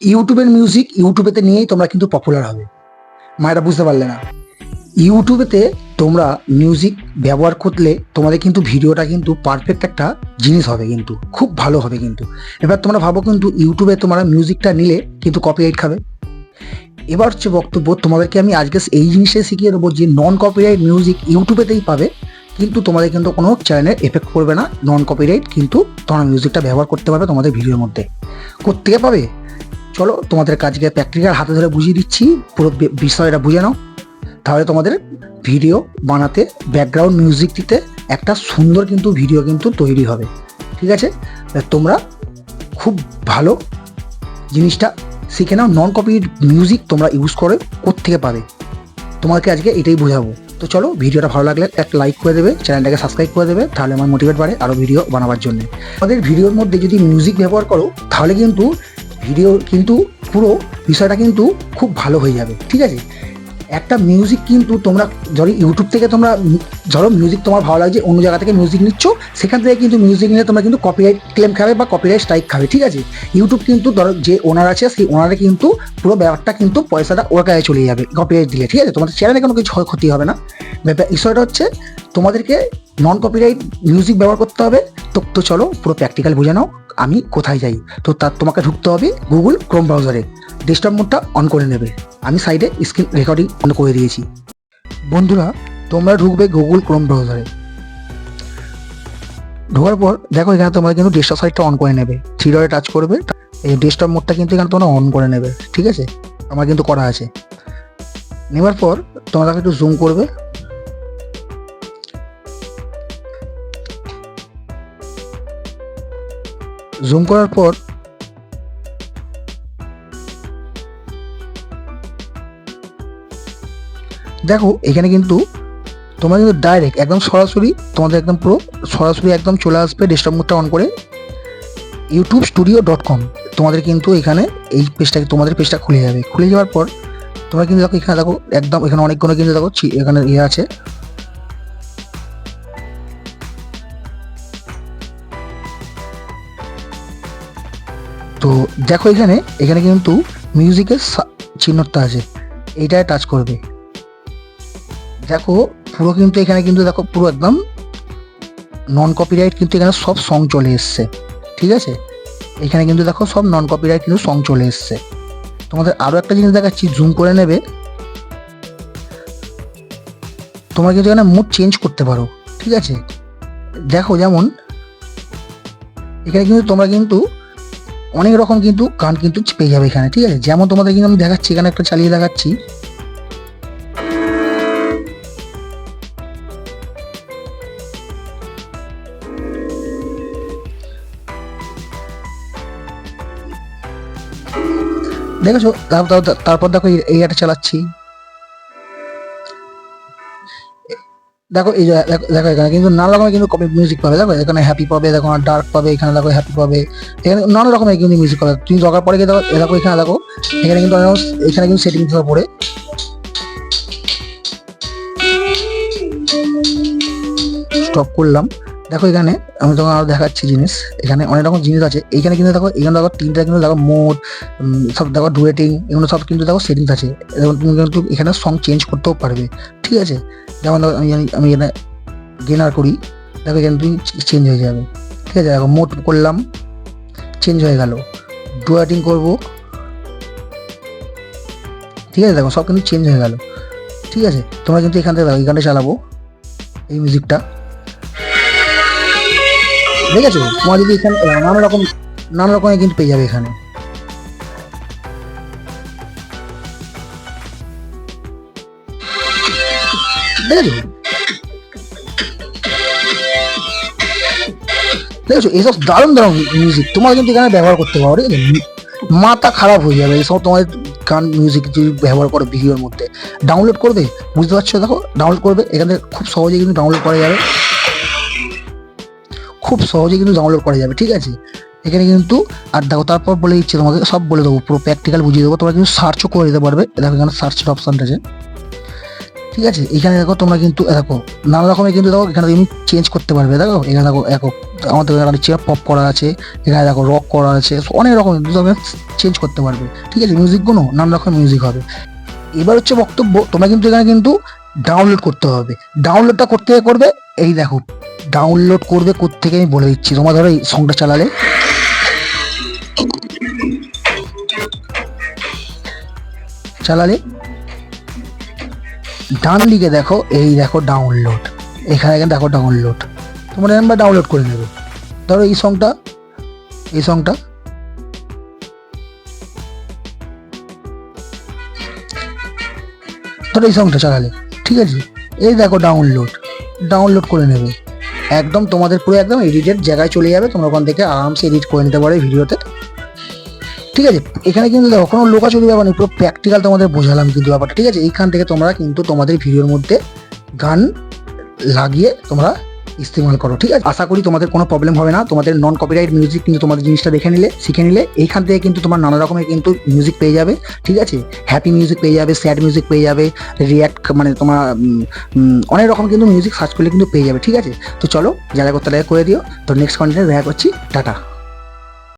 ইউটিউবের মিউজিক ইউটিউবেতে নিয়েই তোমরা কিন্তু পপুলার হবে। মায়েরা বুঝতে পারলে না। ইউটিউবেতে তোমরা মিউজিক ব্যবহার করলে তোমাদের কিন্তু ভিডিওটা কিন্তু পারফেক্ট একটা জিনিস হবে কিন্তু, খুব ভালো হবে কিন্তু। এবার তোমরা ভাবো কিন্তু ইউটিউবে তোমরা মিউজিকটা নিলে কিন্তু কপিরাইট খাবে। এবার হচ্ছে বক্তব্য, তোমাদেরকে আমি আজকে এই জিনিসটাই শিখিয়ে দেবো যে নন কপিরাইট মিউজিক ইউটিউবেতেই পাবে, কিন্তু তোমাদের কিন্তু কোনো চ্যানেলের এফেক্ট করবে না। নন কপিরাইট কিন্তু তোমরা মিউজিকটা ব্যবহার করতে পারবে তোমাদের ভিডিওর মধ্যে। কোথেকে পাবে? চলো, তোমাদের কাজকে প্র্যাকটিক্যাল হাতে ধরে বুঝিয়ে দিচ্ছি। পুরো বিষয়টা বুঝে নাও। তাহলে তোমাদের ভিডিও বানাতে ব্যাকগ্রাউন্ড মিউজিক দিতে একটা সুন্দর কিন্তু ভিডিও কিন্তু তৈরি হবে। ঠিক আছে? তোমরা খুব ভালো জিনিসটা শিখে নাও। নন কপি মিউজিক তোমরা ইউজ করে কোত্থেকে পাবে? তোমাকে আজকে এটাই বোঝাবো। তো চলো, ভিডিওটা ভালো লাগলে একটা লাইক করে দেবে চ্যানেলটাকে সাবস্ক্রাইব করে দেবে, তাহলে আমার মোটিভেট বাড়ে আরও ভিডিও বানাবার জন্য। আমাদের ভিডিওর মধ্যে যদি মিউজিক ব্যবহার করো, তাহলে কিন্তু ভিডিও কিন্তু পুরো বিষয়টা কিন্তু খুব ভালো হয়ে যাবে, ঠিক আছে? একটা মিউজিক কিন্তু তোমরা ধরো ইউটিউব থেকে তোমরা ধরো মিউজিক তোমার ভালো লাগছে, অন্য জায়গা থেকে মিউজিক নিচ্ছ, সেখান থেকে কিন্তু মিউজিক নিলে তোমরা কিন্তু কপিরাইট ক্লেম খাবে বা কপিরাইট স্ট্রাইক খাবে, ঠিক আছে? ইউটিউব কিন্তু ধরো যে ওনার আছে, সেই ওনারে কিন্তু পুরো ব্যাপারটা কিন্তু পয়সাটা ওর কাছে চলে যাবে কপিরাইট দিলে, ঠিক আছে? তোমাদের চ্যানেলে কোনো কিছু ক্ষতি হবে না। ব্যাপার, বিষয়টা হচ্ছে তোমাদেরকে নন কপিরাইট মিউজিক ব্যবহার করতে হবে, তো তো চলো পুরো প্র্যাকটিক্যাল বুঝে নাও। আমি কোথায় যাই? তো তার তোমাকে ঢুকতে হবে গুগল ক্রোম ব্রাউজারে ডেস্কটপ মোডটা অন করে নেবে। আমি সাইডে স্ক্রিন রেকর্ডিং অন করে দিয়েছি। বন্ধুরা, তোমরা ঢুকবে গুগল ক্রোম ব্রাউজারে ঢোকার পর, দেখো এখানে তোমরা কিন্তু ডেস্কটপ সাইটটা অন করে নেবে। থ্রি ডটে টাচ করবে, এই ডেস্কটপ মোডটা কিন্তু এখানে তোমরা অন করে নেবে। ঠিক আছে? আমার কিন্তু করা আছে। নেওয়ার পর, তোমরা একটু জুম করবে। জুম করার পর দেখো, এখানে কিন্তু তোমরা কিন্তু ডাইরেক্ট একদম সরাসরি, তোমাদের একদম পুরো সরাসরি একদম চলে আসবে ডেস্কটপ মোডটা অন করে ইউটিউব স্টুডিও ডট কম তোমাদের কিন্তু এখানে এই পেজটা তোমাদের পেজটা খুলে যাবে। খুলে যাওয়ার পর তোমরা কিন্তু দেখো, এখানে দেখো, একদম এখানে অনেকগুলো কিন্তু দেখো এখানে ইয়ে আছে। তো দেখো এখানে এখানে কিন্তু মিউজিকের চিহ্নটা আছে। এইটায় টাচ করবে। দেখো, পুরো কিন্তু এখানে কিন্তু দেখো, পুরো একদম নন কপিরাইট কিন্তু এখানে সব সং চলে এসছে। ঠিক আছে? এখানে কিন্তু দেখো, সব নন কপিরাইট কিন্তু সং চলে এসছে। তোমাদের আরও একটা জিনিস দেখাচ্ছি জুম করে নেবে। তোমরা কিন্তু এখানে মুড চেঞ্জ করতে পারো। ঠিক আছে? দেখো যেমন, এখানে কিন্তু তোমরা কিন্তু অনেক রকম কিন্তু গান কিন্তু পেয়ে যাবে এখানে, ঠিক আছে? যেমন তোমাদের কিন্তু আমি দেখাচ্ছি, এখানে একটা চালিয়ে দেখাচ্ছি। দেখেছ? তারপর দেখো, এই একটা চালাচ্ছি। দেখো, এই দেখো এখানে কিন্তু নানা রকমের কিন্তু কপি মিউজিক পাবে। দেখো, এখানে হ্যাপি পাবে, দেখো ডার্ক পাবে, এখানে দেখো হ্যাপি পাবে। এখানে নানা রকমের কিন্তু মিউজিক পাবে। তুমি দরকার পরে দেখো দেখো, এখানে দেখো, এখানে কিন্তু এখানে কিন্তু সেটিং দিতে পরে স্টপ করলাম। দেখো এখানে, আমি তোমাকে আরও দেখাচ্ছি জিনিস। এখানে অনেক রকম জিনিস আছে। এইখানে কিন্তু দেখো এখানে দেখো তিনটা কিন্তু দেখো মোড সব দেখো ডুয়েটিং এগুলো সব কিন্তু দেখো সেটিংস আছে। এবং তুমি কিন্তু এখানে সং চেঞ্জ করতেও পারবে। ঠিক আছে? যেমন দেখো আমি আমি এখানে গেনার করি, দেখো এখানে তুমি চেঞ্জ হয়ে যাবে। ঠিক আছে? দেখো মোড করলাম চেঞ্জ হয়ে গেল। ডুয়েটিং করব। ঠিক আছে? দেখো সব কিন্তু চেঞ্জ হয়ে গেল। ঠিক আছে? তোমরা কিন্তু এখান থেকে দেখো এখানে চালাবো, এই মিউজিকটা ঠিক আছে? তোমার যদি এখানে নানা রকম, নানা রকমের কিন্তু পেয়ে যাবে এখানে। দেখেছ দেখেছ এসব দারুণ দারুণ মিউজিক তোমার কিন্তু এখানে ব্যবহার করতে পারো, ঠিক আছে? মাথা খারাপ হয়ে যাবে, এসব তোমাদের গান মিউজিক যদি ব্যবহার করো ভিডিওর মধ্যে। ডাউনলোড করবে, বুঝতে পারছ? দেখো ডাউনলোড করবে, এখানে খুব সহজে কিন্তু ডাউনলোড করা যাবে। খুব সহজে কিন্তু ডাউনলোড করা যাবে, ঠিক আছে? এখানে কিন্তু, আর দেখো তারপর বলে দিচ্ছে তোমাকে, সব বলে দেবো, পুরো প্র্যাকটিক্যাল বুঝিয়ে দেবো, তোমরা কিন্তু সার্চও করে দিতে পারবে। দেখো এখানে সার্চের অপশানটা আছে ঠিক আছে? এখানে দেখো তোমরা কিন্তু দেখো, নানা রকমের কিন্তু দেখো এখানে তুমি চেঞ্জ করতে পারবে, দেখো? এখানে দেখো দেখো আমাদের এখানে চেয়ার পপ করা আছে, এখানে দেখো রক করা আছে, অনেক রকম কিন্তু তোমরা চেঞ্জ করতে পারবে। ঠিক আছে? মিউজিকগুলো নানা রকম মিউজিক হবে। এবার হচ্ছে বক্তব্য, তোমরা কিন্তু এখানে কিন্তু ডাউনলোড করতে হবে। ডাউনলোডটা করতে করবে, এই দেখো ডাউনলোড করবে থেকে আমি বলে দিচ্ছি। তোমরা ধরো এই সংটা চালালে। চালালে। ডান দিকে দেখো, এই দেখো ডাউনলোড এখানে এখানে দেখো ডাউনলোড তোমরা এরকম ডাউনলোড করে নেবে। ধরো এই সংটা এই সংটা ধরো এই সংটা চালালে। ঠিক আছে? এই দেখো ডাউনলোড ডাউনলোড করে নেবে। একদম তোমাদের পুরো একদম এডিটেড জায়গায় চলে যাবে, তোমরা ওখান থেকে আরামসে এডিট করে নিতে পারো ভিডিওতে। ঠিক আছে, এখানে কিন্তু দেখো, কোনো লোকাচুরি ব্যাপার নেই পুরো প্র্যাকটিক্যাল তোমাদের বোঝালাম কিন্তু ব্যাপারটা। ঠিক আছে, এইখান থেকে তোমরা কিন্তু তোমাদের ভিডিওর মধ্যে গান লাগিয়ে তোমরা ইস্তেমাল করো, ঠিক আছে? আশা করি তোমাদের কোনো প্রবলেম হবে না। তোমাদের নন কপিরাইট মিউজিক কিন্তু তোমাদের জিনিসটা দেখে নিলে, শিখে নিলে, এইখান থেকে কিন্তু তোমার নানা রকমের কিন্তু মিউজিক পেয়ে যাবে, ঠিক আছে? হ্যাপি মিউজিক পেয়ে যাবে স্যাড মিউজিক পেয়ে যাবে রিয়্যাক্ট মানে তোমার অনেক রকম কিন্তু মিউজিক সার্চ করলে কিন্তু পেয়ে যাবে, ঠিক আছে? তো চলো, যারা করতে করে দিও। তো নেক্সট কন্টেন্টে দেখা করছি, টাটা।